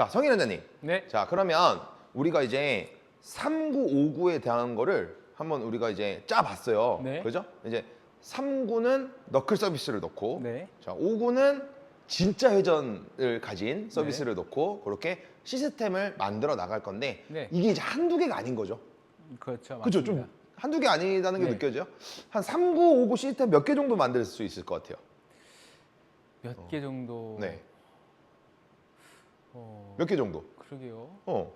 자, 성인 원장님. 네. 자, 그러면 우리가 이제 3959에 대한 거를 한번 우리가 이제 짜 봤어요. 네. 그죠? 이제 3구는 너클 서비스를 넣고 네. 자, 5구는 진짜 회전을 가진 서비스를 넣고 그렇게 시스템을 만들어 나갈 건데 네. 이게 이제 한두 개가 아닌 거죠. 그렇죠. 그죠? 맞습니다. 좀 한두 개 아니다는 게 네. 느껴져요. 한 3959 시스템 몇 개 정도 만들 수 있을 것 같아요. 몇 개 정도. 네. 어, 몇 개 정도? 그러게요. 어.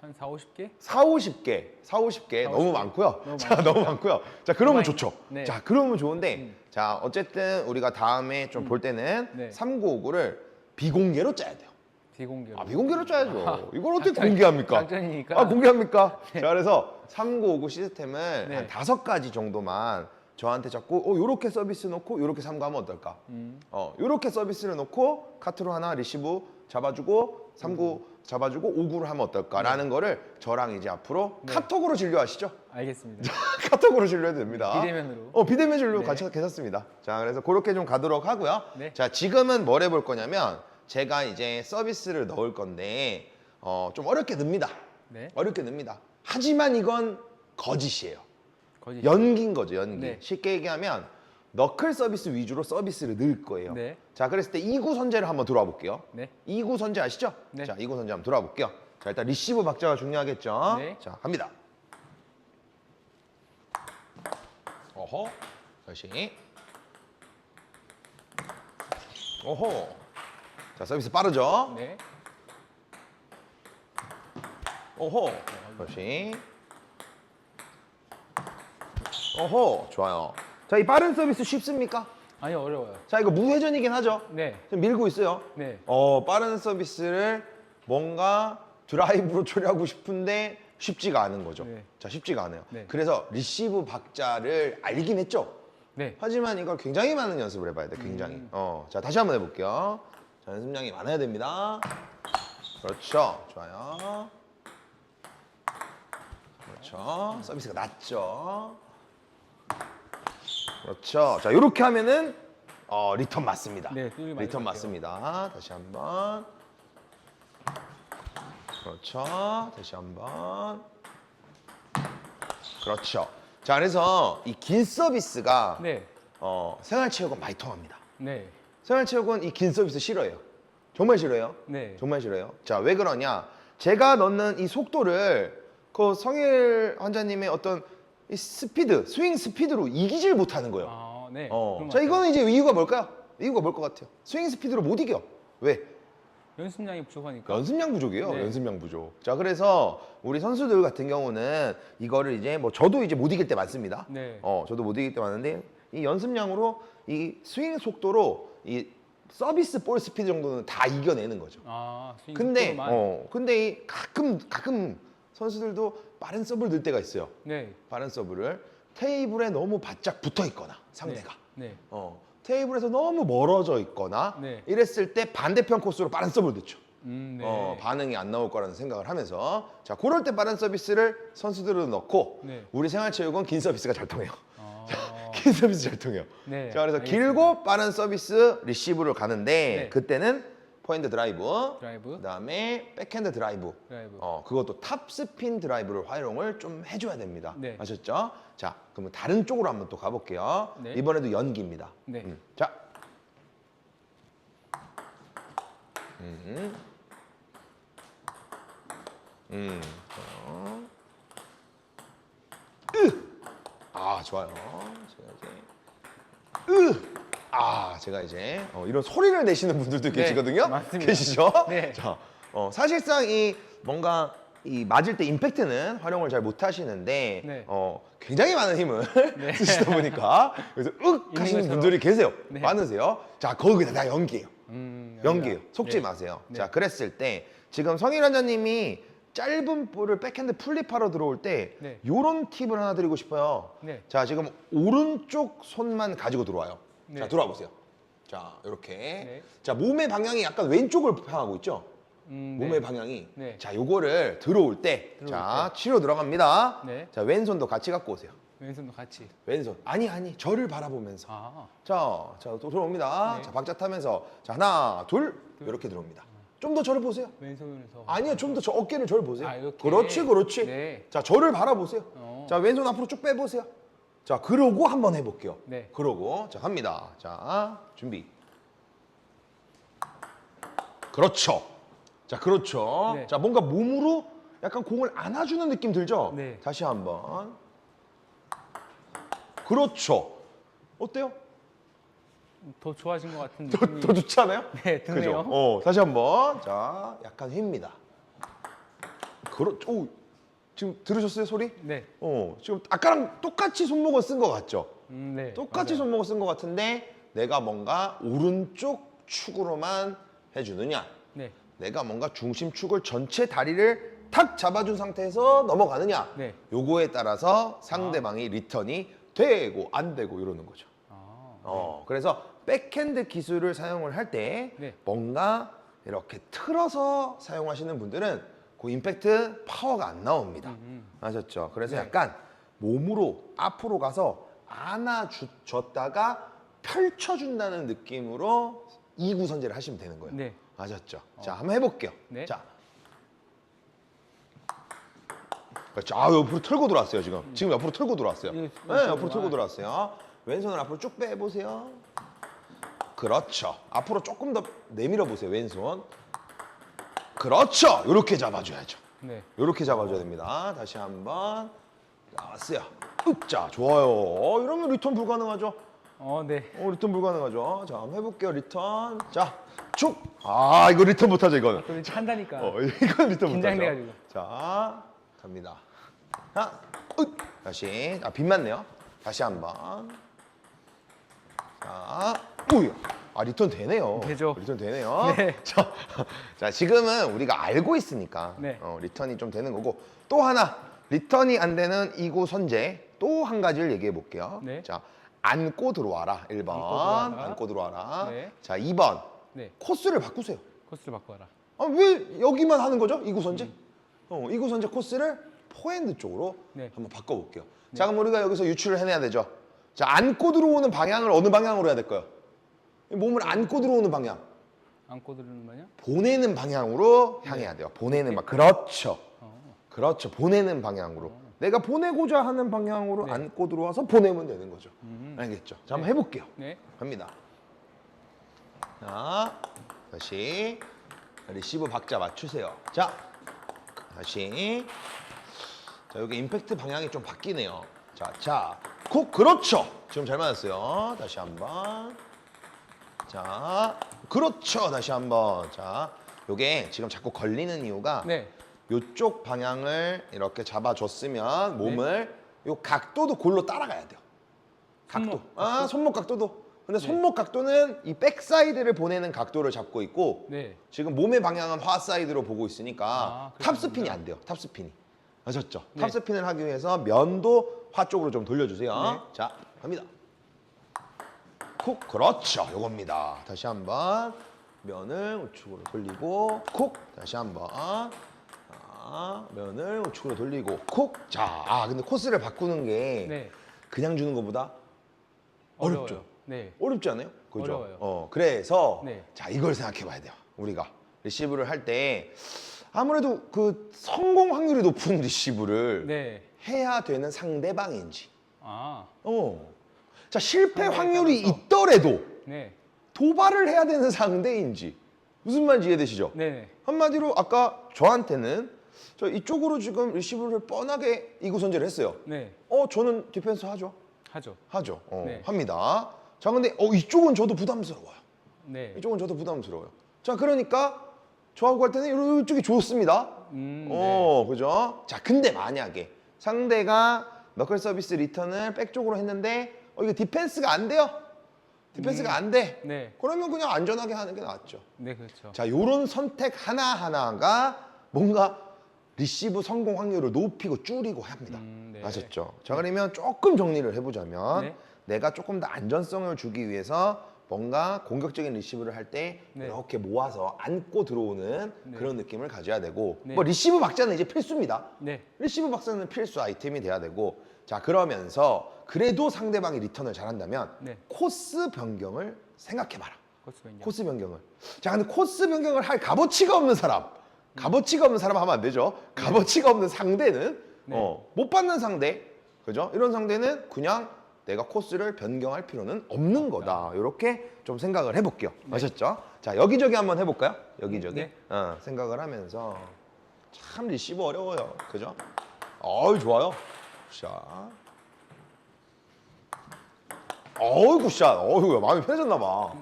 한 4, 50개? 4, 50개, 4, 50개 4, 너무 50개. 많고요. 너무 자, 많습니다. 너무 많고요. 자, 그러면 많이- 좋죠. 네. 자, 그러면 좋은데, 음. 자, 어쨌든 우리가 다음에 좀 볼 때는 네. 3959를 비공개로 짜야 돼요. 비공개로. 아, 비공개로 짜야죠. 아, 이걸 어떻게 작전- 공개합니까? 작전이니까. 아, 공개합니까? 자, 그래서 3959 시스템을 네. 한 다섯 가지 정도만 저한테 자꾸, 어, 요렇게 서비스 놓고 요렇게 삼가하면 어떨까? 음. 어, 요렇게 서비스를 놓고 카트로 하나 리시브 잡아주고 39 잡아주고 59를 하면 어떨까라는 거를 저랑 이제 앞으로 네. 카톡으로 진료하시죠. 알겠습니다. 카톡으로 진료해도 됩니다. 비대면으로. 어, 비대면 진료 네. 같이 괜찮습니다. 자, 그래서 그렇게 좀 가도록 하고요. 네. 자, 지금은 뭘 해볼 거냐면 제가 이제 서비스를 넣을 건데 어, 좀 어렵게 넣습니다. 네. 어렵게 넣습니다. 하지만 이건 거짓이에요. 거짓. 연기인 거죠, 연기. 네. 쉽게 얘기하면 너클 서비스 위주로 서비스를 넣을 거예요. 네. 자, 그랬을 때 2구 선제를 한번 들어와 볼게요. 네. 2구 선제 아시죠? 네. 자, 2구 선제 한번 들어와 볼게요. 자, 일단 리시브 박자가 중요하겠죠? 네. 자, 갑니다. 어허. 다시. 어허. 자, 서비스 빠르죠? 네. 어허. 다시. 어허. 좋아요. 자, 이 빠른 서비스 쉽습니까? 아니 어려워요. 자, 이거 무회전이긴 하죠? 네. 지금 밀고 있어요. 네. 어, 빠른 서비스를 뭔가 드라이브로 처리하고 싶은데 쉽지가 않은 거죠. 네. 자, 쉽지가 않아요. 네. 그래서 리시브 박자를 알긴 했죠. 네. 하지만 이걸 굉장히 많은 연습을 해봐야 돼, 굉장히. 음. 어, 자, 다시 한번 해볼게요. 자, 연습량이 많아야 됩니다. 그렇죠. 좋아요. 그렇죠. 서비스가 낮죠. 그렇죠. 자, 이렇게 하면은 어, 리턴 맞습니다. 네, 맞을 리턴. 맞습니다. 다시 한번. 그렇죠. 다시 한번. 그렇죠. 자, 그래서 이 긴 서비스가 네. 어, 생활체육은 많이 통합니다. 네. 생활체육은 이 긴 서비스 싫어해요. 정말 싫어해요. 네. 정말 싫어요. 자, 왜 그러냐? 제가 넣는 이 속도를 그 성일 환자님의 어떤 이 스피드, 스윙 스피드로 이기질 못하는 거예요. 아, 네. 어. 그런 것 자, 같아요. 이거는 이제 이유가 뭘까요? 이유가 뭘 것 같아요? 스윙 스피드로 못 이겨. 왜? 연습량이 부족하니까. 연습량 부족이에요. 네. 연습량 부족. 자, 그래서 우리 선수들 같은 경우는 이거를 이제 뭐 저도 이제 못 이길 때 많습니다. 네. 어, 저도 못 이길 때 많은데 이 연습량으로 이 스윙 속도로 이 서비스 볼 스피드 정도는 다 이겨내는 거죠. 아, 스윙 근데 속도로만. 어, 근데 이 가끔 가끔 선수들도 빠른 서브를 넣을 때가 있어요. 네. 빠른 서브를 테이블에 너무 바짝 붙어 있거나 상대가 네. 어, 테이블에서 너무 멀어져 있거나 네. 이랬을 때 반대편 코스로 빠른 서브를 넣죠. 음, 네. 어, 반응이 안 나올 거라는 생각을 하면서 자 그럴 때 빠른 서비스를 선수들은 넣고 네. 우리 생활체육은 긴 서비스가 잘 통해요. 아, 긴 서비스 잘 통해요. 네. 자 그래서 알겠습니다. 길고 빠른 서비스 리시브를 가는데 네. 그때는 포핸드 드라이브, 드라이브. 그다음에 백핸드 드라이브, 드라이브. 어 그것도 탑 스핀 드라이브를 활용을 좀 해줘야 됩니다. 네. 아셨죠? 자 그러면 다른 쪽으로 한번 또 가볼게요. 네. 이번에도 연기입니다. 네. 음, 자. 음. 음. 어. 으. 아, 좋아요. 으. 아, 제가 이제 어, 이런 소리를 내시는 분들도 네, 계시거든요. 맞습니다. 계시죠? 네. 자, 어, 사실상 이 뭔가 이 맞을 때 임팩트는 활용을 잘 못 하시는데 네. 어, 굉장히 많은 힘을 네. 쓰시다 보니까 그래서 윽 하시는. 분들이 계세요. 네. 많으세요. 자, 거기다 다 연기예요. 음, 연기예요. 여기다. 속지 네. 마세요. 네. 자, 그랬을 때 지금 성일 원장님이 짧은 볼을 백핸드 플립하러 들어올 때 네. 요런 팁을 하나 드리고 싶어요. 네. 자, 지금 오른쪽 손만 가지고 들어와요. 네. 자, 들어와 보세요. 자, 이렇게. 네. 자, 몸의 방향이 약간 왼쪽을 향하고 있죠? 음, 몸의 네. 방향이. 네. 자, 요거를 들어올 때. 들어올 자, 치료 들어갑니다. 네. 자, 왼손도 같이 갖고 오세요. 왼손도 같이. 왼손. 아니, 아니. 저를 바라보면서. 아. 자, 자, 또 들어옵니다. 네. 자, 박자 타면서. 자, 하나, 둘. 이렇게 들어옵니다. 좀 더 저를 보세요. 왼손에서. 아니요, 좀 더 저 어깨를 저를 보세요. 아, 이렇게. 그렇지, 그렇지. 네. 자, 저를 바라보세요. 어. 자, 왼손 앞으로 쭉 빼보세요. 자, 그러고 한번 해볼게요. 네. 그러고 자 갑니다. 자, 준비. 그렇죠. 자, 그렇죠. 네. 자, 뭔가 몸으로 약간 공을 안아주는 느낌 들죠? 네. 다시 한번. 그렇죠. 어때요? 더 좋아진 것 같은 더, 느낌이. 더 좋지 않아요? 네, 드네요. 그죠? 어, 다시 한번. 자, 약간 휩니다. 그렇, 오, 지금 들으셨어요 소리? 네. 어, 지금 아까랑 똑같이 손목을 쓴 것 같죠? 음, 네. 똑같이 맞아요. 손목을 쓴 것 같은데 내가 뭔가 오른쪽 축으로만 해주느냐? 네. 내가 뭔가 중심축을 전체 다리를 탁 잡아준 상태에서 넘어가느냐? 네. 요거에 따라서 상대방이 리턴이 되고 안 되고 이러는 거죠. 아. 어, 그래서 백핸드 기술을 사용을 할 때 네. 뭔가 이렇게 틀어서 사용하시는 분들은 그 임팩트 파워가 안 나옵니다. 음, 아셨죠? 그래서 네. 약간 몸으로 앞으로 가서 안아줬다가 펼쳐준다는 느낌으로 이구 선제를 하시면 되는 거예요. 네. 아셨죠? 자, 한번 해볼게요. 네. 자. 그렇죠. 아, 옆으로 털고 들어왔어요, 지금. 지금 옆으로 털고 들어왔어요. 예, 네, 왼손으로. 옆으로 털고 아. 들어왔어요. 왼손을 앞으로 쭉 빼보세요. 그렇죠. 앞으로 조금 더 내밀어 보세요, 왼손. 그렇죠. 이렇게 잡아줘야죠. 네. 이렇게 잡아줘야 됩니다. 다시 한번 나왔어요. 읍자 좋아요. 어, 이러면 리턴 불가능하죠. 어, 네. 어, 리턴 불가능하죠. 자, 한번 해볼게요. 리턴. 자, 축. 아, 이거 리턴 못하죠, 이거는. 또 이제 한다니까. 어, 이건 리턴 못하죠. 긴장돼가지고. 자, 갑니다. 하나, 으. 다시. 아, 빗 맞네요. 다시 한번. 자, 우야. 아, 리턴 되네요. 되죠. 리턴 되네요. 네. 자, 자, 지금은 우리가 알고 있으니까 네. 어, 리턴이 좀 되는 거고 또 하나 리턴이 안 되는 이구 선제 또 한 가지를 얘기해 볼게요. 네. 자, 안고 들어와라. 1번. 안고 들어와라. 들어와라. 네. 자, 2번. 네. 코스를 바꾸세요. 코스를 바꿔라. 아, 왜 여기만 하는 거죠? 이구 선제? 어, 이구 선제 코스를 포핸드 쪽으로 네. 한번 바꿔 볼게요. 자, 그럼 우리가 여기서 유출을 해내야 되죠. 자, 안고 들어오는 방향을 어느 방향으로 해야 될까요? 이 몸을 안고 들어오는 방향. 안고 들는 거냐? 보내는 방향으로 향해야 돼요. 보내는 방. 그렇죠. 어. 그렇죠. 보내는 방향으로. 내가 보내고자 하는 방향으로 네. 안고 들어와서 보내면 되는 거죠. 음. 알겠죠? 자, 한번 해볼게요. 네. 갑니다. 자, 다시 리시브 박자 맞추세요. 자, 다시. 자, 여기 임팩트 방향이 좀 바뀌네요. 자, 자, 쿡, 그렇죠. 지금 잘 맞았어요. 다시 한 번. 자, 그렇죠. 다시 한번. 자, 요게 지금 자꾸 걸리는 이유가 네. 요쪽 방향을 이렇게 잡아줬으면 몸을 요 각도도 골로 따라가야 돼요. 각도. 손목 아, 손목 각도도. 근데 손목 각도는 이 백사이드를 보내는 각도를 잡고 있고 네. 지금 몸의 방향은 화 사이드로 보고 있으니까 아, 탑스핀이 안 돼요. 탑스핀이. 아셨죠? 네. 탑스핀을 하기 위해서 면도 화 쪽으로 좀 돌려주세요. 네. 자, 갑니다. 쿡, 그렇죠. 요겁니다. 다시 한번 면을 우측으로 돌리고 쿡, 다시 한번 자, 면을 우측으로 돌리고 쿡. 자, 아 근데 코스를 바꾸는 게 네. 그냥 주는 것보다 어렵죠. 어려워요. 네. 어렵지 않아요? 그죠? 어려워요. 어, 그래서 네. 자 이걸 생각해 봐야 돼요. 우리가 리시브를 할 때 아무래도 그 성공 확률이 높은 리시브를 네. 해야 되는 상대방인지. 아. 어. 자 실패 상대에 확률이 따라서. 있더라도 네. 도발을 해야 되는 상대인지 무슨 말인지 이해되시죠? 네. 한마디로 아까 저한테는 저 이쪽으로 지금 리시브를 뻔하게 이구 선제를 했어요. 네. 어 저는 디펜스 하죠. 하죠. 하죠. 어, 네. 합니다. 자 근데 어 이쪽은 저도 부담스러워요. 네. 이쪽은 저도 부담스러워요. 자, 그러니까 저하고 할 때는 이쪽이 좋습니다. 음. 어, 그죠? 자, 근데 만약에 상대가 너클 서비스 리턴을 백 쪽으로 했는데 어, 이거 디펜스가 안 돼요. 디펜스가 안 돼. 네. 네. 그러면 그냥 안전하게 하는 게 낫죠. 네, 그렇죠. 자, 요런 선택 하나하나가 뭔가 리시브 성공 확률을 높이고 줄이고 합니다. 음, 네. 아셨죠? 자, 그러면 조금 정리를 해보자면 네. 내가 조금 더 안전성을 주기 위해서 뭔가 공격적인 리시브를 할 때 네. 이렇게 모아서 안고 들어오는 네. 그런 느낌을 가져야 되고 네. 뭐 리시브 박자는 이제 필수입니다. 네. 리시브 박자는 필수 아이템이 돼야 되고 자 그러면서 그래도 상대방이 리턴을 잘한다면 네. 코스 변경을 생각해봐라. 코스 변경. 코스 변경을. 자, 근데 코스 변경을 할 값어치가 없는 사람. 값어치가 없는 사람 하면 안 되죠. 값어치가 없는 상대는 네. 어, 못 받는 상대. 그죠? 이런 상대는 그냥 내가 코스를 변경할 필요는 없는 거다. 이렇게 좀 생각을 해볼게요. 아셨죠? 자, 여기저기 한번 해볼까요? 여기저기. 네. 어, 생각을 하면서 참 리시브 어려워요. 그죠? 어이, 좋아요. 자. 어이, 굿샷. 어이, 마음이 편해졌나 봐.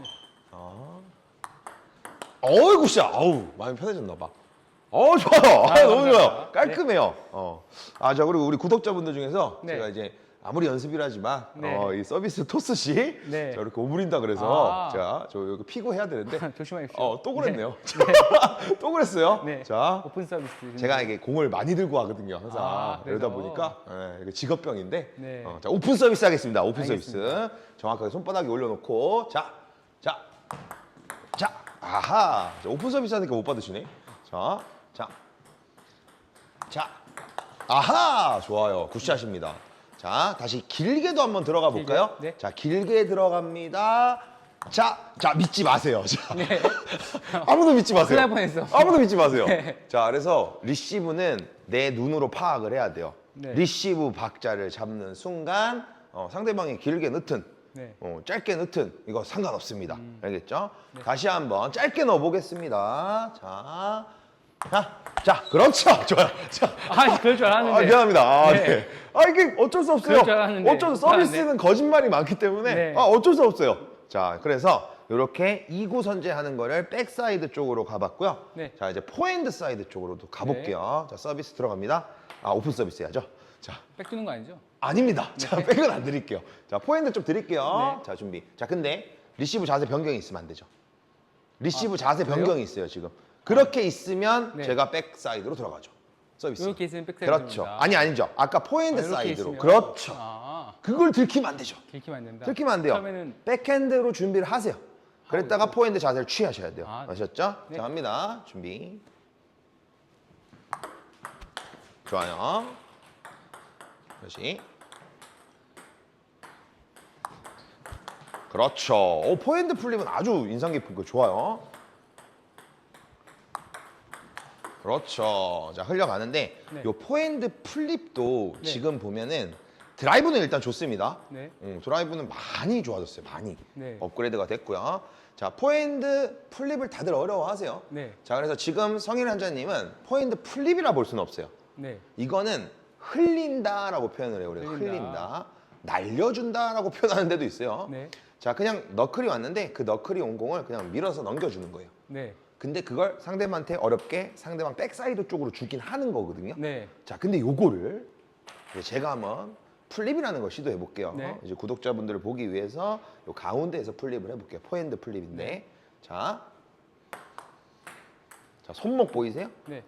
어이 굿샷. 어우 마음이 편해졌나 봐. 어 좋아요. 아, 아, 너무 좋아요. 감사합니다. 깔끔해요. 어. 아, 자 그리고 우리 구독자분들 중에서 네. 제가 이제 아무리 연습이라지만 네. 어, 이 서비스 토스 시 네. 저 이렇게 오므린다 그래서 아. 제가 저 여기 피고 해야 되는데 조심하십시오. 어, 또 그랬네요. 또 그랬어요. 네. 자, 오픈 서비스. 제가 이게 공을 많이 들고 하거든요. 항상 아, 그러다 그래서? 보니까 예, 이게 직업병인데. 네. 어, 자 오픈 서비스 하겠습니다. 오픈 알겠습니다. 서비스 정확하게 손바닥에 올려놓고 자, 자, 자, 아하. 자, 오픈 서비스 하니까 못 받으시네. 자, 자, 자, 아하. 좋아요. 굿샷입니다. 자, 다시 길게도 한번 들어가 볼까요? 길게? 네. 자, 길게 들어갑니다. 자, 자 믿지 마세요. 자, 네. 아무도 믿지 마세요. 큰일 날 뻔했어. 아무도 믿지 마세요. 네. 자, 그래서 리시브는 내 눈으로 파악을 해야 돼요. 네. 리시브 박자를 잡는 순간 어, 상대방이 길게 넣든 네. 어, 짧게 넣든 이거 상관없습니다. 음. 알겠죠? 네. 다시 한번 짧게 넣어보겠습니다. 자, 자, 자, 그렇죠. 좋아요. 자, 아, 그럴 줄 알았는데. 아, 미안합니다. 아, 네. 네. 아, 이게 어쩔 수 없어요. 그럴 줄 알았는데. 어쩔 수 서비스는 거짓말이 많기 때문에 네. 아, 어쩔 수 없어요. 자, 그래서 이렇게 이구 선제하는 거를 백사이드 쪽으로 가봤고요. 네. 자, 이제 포핸드 사이드 쪽으로도 가볼게요. 자, 서비스 들어갑니다. 아, 오픈 서비스 해야죠. 자, 백 주는 거 아니죠? 아닙니다. 자, 백은 안 드릴게요. 자, 포핸드 좀 드릴게요. 네. 자, 준비. 자, 근데 리시브 자세 변경이 있으면 안 되죠. 리시브 아, 자세 그래요? 변경이 있어요, 지금. 그렇게 있으면 네. 제가 백사이드로 들어가죠. 서비스. 이렇게 있으면 백사이드 그렇죠. 아니 아니죠. 아까 포핸드 아, 이렇게 사이드로. 있으면. 그렇죠. 아, 그걸 들키면 안 되죠. 들키면 안 된다. 들키면 안 돼요. 처음에는 백핸드로 준비를 하세요. 그랬다가 포핸드 자세를 취하셔야 돼요. 아, 네. 아셨죠? 네. 자, 갑니다. 준비. 좋아요. 다시. 그렇죠. 오, 포핸드 풀립은 아주 인상 깊고 좋아요. 그렇죠. 자, 흘려가는데 네. 요 포핸드 플립도 네. 지금 보면은 드라이브는 일단 좋습니다. 네. 음, 드라이브는 많이 좋아졌어요. 많이. 네. 업그레이드가 됐고요. 자, 포핸드 플립을 다들 어려워하세요. 네. 자, 그래서 지금 성일 한자님은 포핸드 플립이라 볼 수는 없어요. 네. 이거는 흘린다라고 표현을 해요. 우리가 흘린다. 흘린다. 날려준다라고 표현하는 데도 있어요. 네. 자, 그냥 너클이 왔는데 그 너클이 온 공을 그냥 밀어서 넘겨주는 거예요. 네. 근데 그걸 상대방한테 어렵게 상대방 백사이드 쪽으로 주긴 하는 거거든요. 네. 자, 근데 요거를 이제 제가 한번 플립이라는 걸 시도해 볼게요. 네. 이제 구독자분들을 보기 위해서 요 가운데에서 플립을 해 볼게요. 포핸드 플립인데, 네. 자, 자 손목 보이세요? 네.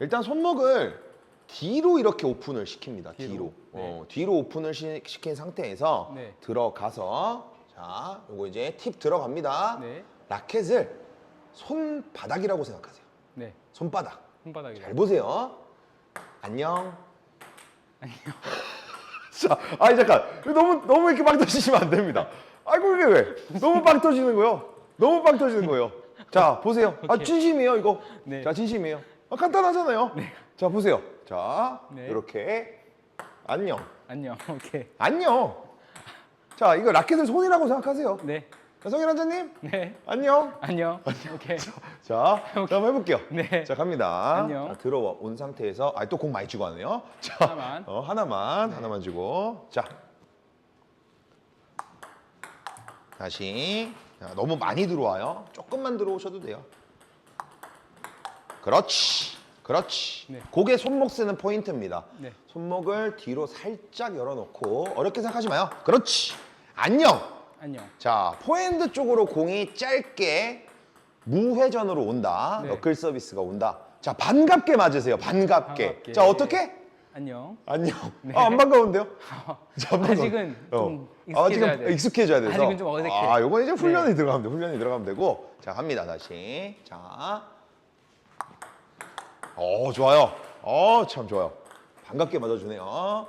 일단 손목을 뒤로 이렇게 오픈을 시킵니다. 뒤로. 뒤로. 어, 뒤로 오픈을 시, 킨 상태에서 네. 들어가서 자, 요거 이제 팁 들어갑니다. 네. 라켓을 손바닥이라고 생각하세요. 네. 손바닥. 손바닥이. 잘 보세요. 안녕. 안녕. 자, 아니 잠깐. 너무 너무 이렇게 빵 터지시면 안 됩니다. 아이고 이게 왜? 너무 빵 터지는 거요. 너무 빵 터지는 거예요. 자, 보세요. 아 오케이. 진심이에요 이거. 네. 자, 진심이에요. 아, 간단하잖아요. 자, 보세요. 자, 네. 이렇게 안녕. 안녕. 오케이. 안녕. 자, 이거 라켓을 손이라고 생각하세요. 네. 성일 한자님, 네. 안녕. 안녕. 오케이. 자, 자, 한번 해볼게요. 네. 자 갑니다. 안녕. 자, 들어온 상태에서 아 또 공 많이 주고 하네요. 자, 하나만. 어, 하나만 네. 하나만 주고 자 다시 자, 너무 많이 들어와요. 조금만 들어오셔도 돼요. 그렇지, 그렇지. 네. 그게 손목 쓰는 포인트입니다. 네. 손목을 뒤로 살짝 열어놓고 어렵게 생각하지 마요. 그렇지. 안녕. 안녕. 자, 포핸드 쪽으로 공이 짧게 무회전으로 온다. 네. 너클 서비스가 온다. 자, 반갑게 맞으세요. 반갑게. 반갑게. 자, 어떻게? 안녕. 안녕. 네. 아, 안 반가운데요? 자, 안 아직은 반가워. 좀 아, 익숙해져야 지금 돼. 익숙해져야 돼서. 아직은 좀 어색해. 아, 요건 이제 훈련이 네. 들어가면 돼. 훈련이 들어가면 되고. 자, 갑니다. 다시. 자. 어, 좋아요. 어, 참 좋아요. 반갑게 맞아주네요.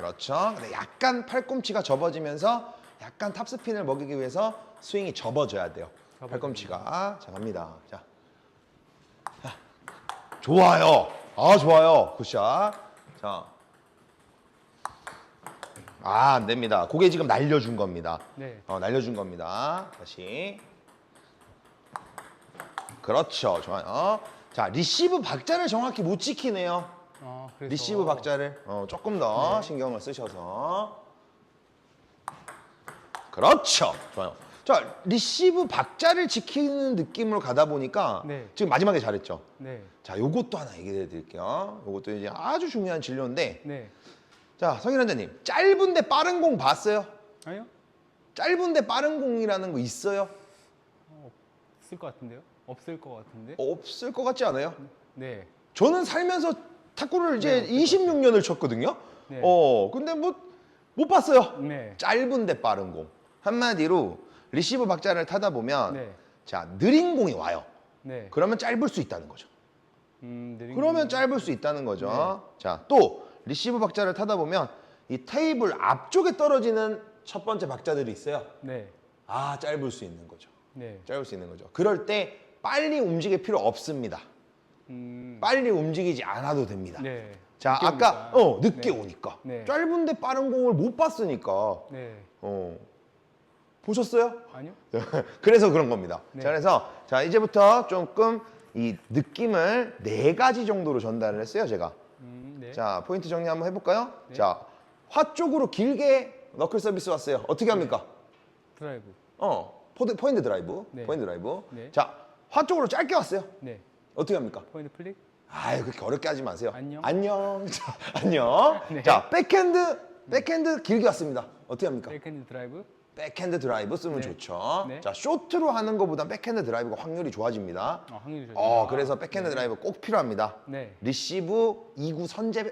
아, 그렇죠. 근데 약간 팔꿈치가 접어지면서 약간 탑스핀을 먹이기 위해서 스윙이 접어져야 돼요. 접어져야 팔꿈치가 자 갑니다. 자, 자. 좋아요. 아 좋아요. 굿샷. 자, 아 안 됩니다. 고개 지금 날려준 겁니다. 네. 어, 날려준 겁니다. 다시. 그렇죠. 좋아요. 자, 리시브 박자를 정확히 못 지키네요. 어, 그래서 리시브 박자를 어, 조금 더 네. 신경을 쓰셔서. 그렇죠. 좋아요. 자, 리시브 박자를 지키는 느낌으로 가다 보니까 네. 지금 마지막에 잘했죠. 네. 자, 요것도 하나 얘기해 드릴게요. 요것도 이제 아주 중요한 진료인데. 네. 자, 성인 원장님, 짧은데 빠른 공 봤어요? 아니요? 짧은데 빠른 공이라는 거 있어요? 없을 것 같은데요? 없을 것 같은데? 없을 것 같지 않아요? 네. 저는 살면서 탁구를 이제 네, 26년을 쳤거든요. 네. 어, 근데 뭐 못 봤어요. 네. 짧은데 빠른 공. 한마디로 리시브 박자를 타다 보면 네. 자, 느린 공이 와요. 네. 그러면 짧을 수 있다는 거죠. 음, 느린 그러면 공. 짧을 수 있다는 거죠. 네. 자, 또 리시브 박자를 타다 보면 이 테이블 앞쪽에 떨어지는 첫 번째 박자들이 있어요. 네. 아, 짧을 수 있는 거죠. 네. 짧을 수 있는 거죠. 그럴 때 빨리 움직일 필요 없습니다. 음. 빨리 움직이지 않아도 됩니다. 네. 자, 늦게 아까 오니까. 어 늦게 네. 오니까 네. 짧은데 빠른 공을 못 봤으니까 네. 어 보셨어요? 아니요? 그래서 그런 겁니다. 네. 자, 그래서 자 이제부터 조금 이 느낌을 네 가지 정도로 전달을 했어요, 제가. 음, 네. 자, 포인트 정리 한번 해볼까요? 네. 자, 화 쪽으로 길게 너클 서비스 왔어요. 어떻게 합니까? 드라이브. 어, 포드, 포인트 드라이브, 네. 포인트 드라이브. 네. 자, 화 쪽으로 짧게 왔어요. 네. 어떻게 합니까? 포인트 플릭. 아유 그렇게 어렵게 하지 마세요. 안녕. 안녕. 자, 안녕. 네. 자 백핸드 백핸드 길게 왔습니다. 어떻게 합니까? 백핸드 드라이브. 백핸드 드라이브 쓰면 네. 좋죠. 네. 자 쇼트로 하는 것보다 백핸드 드라이브가 확률이 좋아집니다. 어, 확률이 좋죠. 어 그래서 백핸드 드라이브 꼭 필요합니다. 네. 리시브 2구 선제에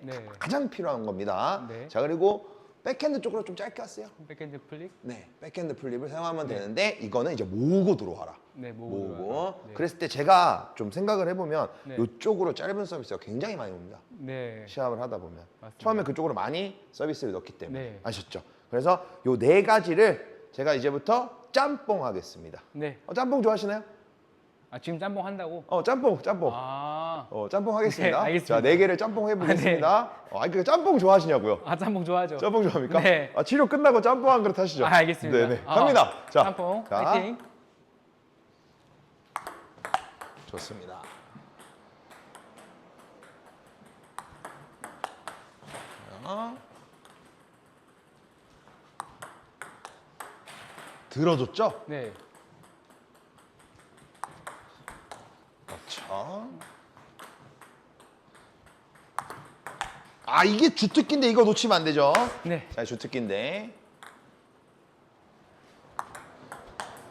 네. 가장 필요한 겁니다. 네. 자 그리고 백핸드 쪽으로 좀 짧게 왔어요. 백핸드 플릭. 네, 백핸드 플립을 사용하면 되는데 이거는 이제 모으고 들어와라. 네, 모으고 모으고. 들어와라. 네. 그랬을 때 제가 좀 생각을 해보면 네. 이쪽으로 짧은 서비스가 굉장히 많이 옵니다. 네. 시합을 하다 보면 맞습니다. 처음에 그쪽으로 많이 서비스를 넣기 때문에 네. 아셨죠? 그래서 요 네 가지를 제가 이제부터 짬뽕 하겠습니다. 네. 어, 짬뽕 좋아하시나요? 아, 지금 짬뽕 한다고? 어, 짬뽕, 짬뽕. 아. 어, 짬뽕 하겠습니다. 네, 알겠습니다. 자, 네 개를 짬뽕 해보겠습니다. 어, 아니, 그 짬뽕 좋아하시냐고요? 아, 짬뽕 좋아하죠. 짬뽕 좋아합니까? 네. 아, 치료 끝나고 짬뽕 한 그릇 하시죠. 아, 알겠습니다. 네네. 아, 갑니다. 자, 짬뽕. 자, 파이팅. 좋습니다. 자. 들어줬죠? 네. 그렇죠. 아 이게 주특기인데 이거 놓치면 안 되죠. 네. 자 주특기인데.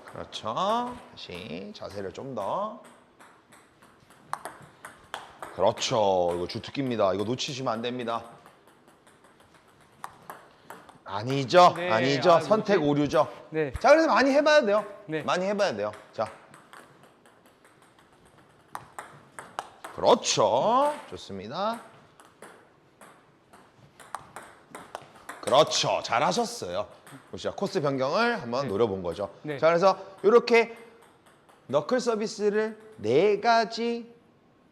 그렇죠. 다시 자세를 좀 더. 그렇죠. 이거 주특기입니다. 이거 놓치시면 안 됩니다. 아니죠. 네, 아니죠. 아, 선택? 오류죠. 네. 자 그래서 많이 해봐야 돼요. 네. 많이 해봐야 돼요. 자. 그렇죠. 좋습니다. 그렇죠. 잘하셨어요. 보시죠. 코스 변경을 한번 네. 노려본 거죠. 네. 자, 그래서 이렇게 너클 서비스를 네 가지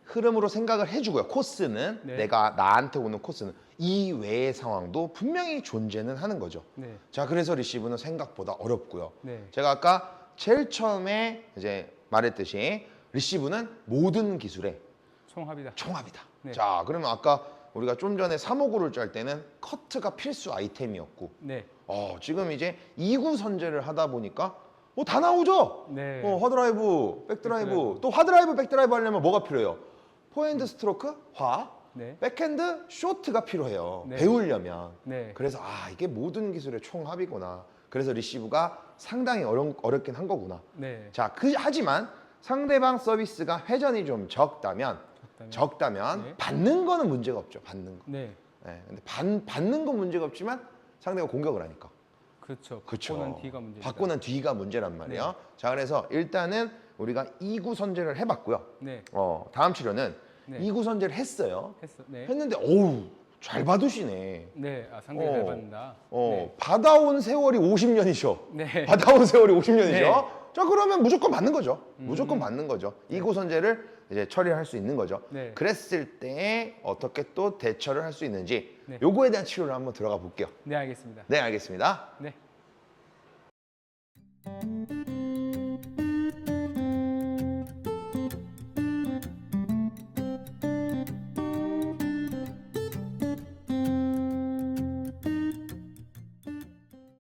흐름으로 생각을 해주고요. 코스는 네. 내가 나한테 오는 코스는 이 외의 상황도 분명히 존재는 하는 거죠. 네. 자, 그래서 리시브는 생각보다 어렵고요. 네. 제가 아까 제일 처음에 이제 말했듯이 리시브는 모든 기술의 총합이다. 총합이다. 네. 자, 그러면 아까 우리가 좀 전에 3호구를 짤 때는 커트가 필수 아이템이었고, 네. 어, 지금 이제 2구 선제를 하다 보니까 뭐 다 나오죠? 네. 어, 하드라이브, 백드라이브, 백드라이브. 또 하드라이브, 백드라이브 하려면 뭐가 필요해요? 포핸드 스트로크, 화, 네. 백핸드, 쇼트가 필요해요. 네. 배우려면. 네. 그래서 아 이게 모든 기술의 총합이구나. 그래서 리시브가 상당히 어려, 어렵긴 한 거구나. 네. 자, 그 하지만 상대방 서비스가 회전이 좀 적다면 적다면. 적다면 네. 받는 거는 문제가 없죠. 받는 거. 네. 네, 근데 받, 받는 건 문제가 없지만 상대가 공격을 하니까. 그렇죠. 그렇죠. 받고는 뒤가 문제. 받고 난 뒤가 문제란 말이에요. 네. 자, 그래서 일단은 우리가 2구 선제를 해봤고요. 네. 어, 다음 치료는 네. 2구 선제를 했어요. 했어. 네. 했는데 어우 잘 받으시네. 네, 아, 상당히 어. 잘 받는다. 어, 받아온 세월이 50년이셔. 네. 받아온 세월이 50년이죠. 네. 자 그러면 무조건 받는 거죠. 음. 무조건 받는 거죠. 이고선제를 네. 이제 처리할 수 있는 거죠. 네. 그랬을 때 어떻게 또 대처를 할 수 있는지 네. 요거에 대한 치료를 한번 들어가 볼게요. 네, 알겠습니다. 네, 알겠습니다. 네.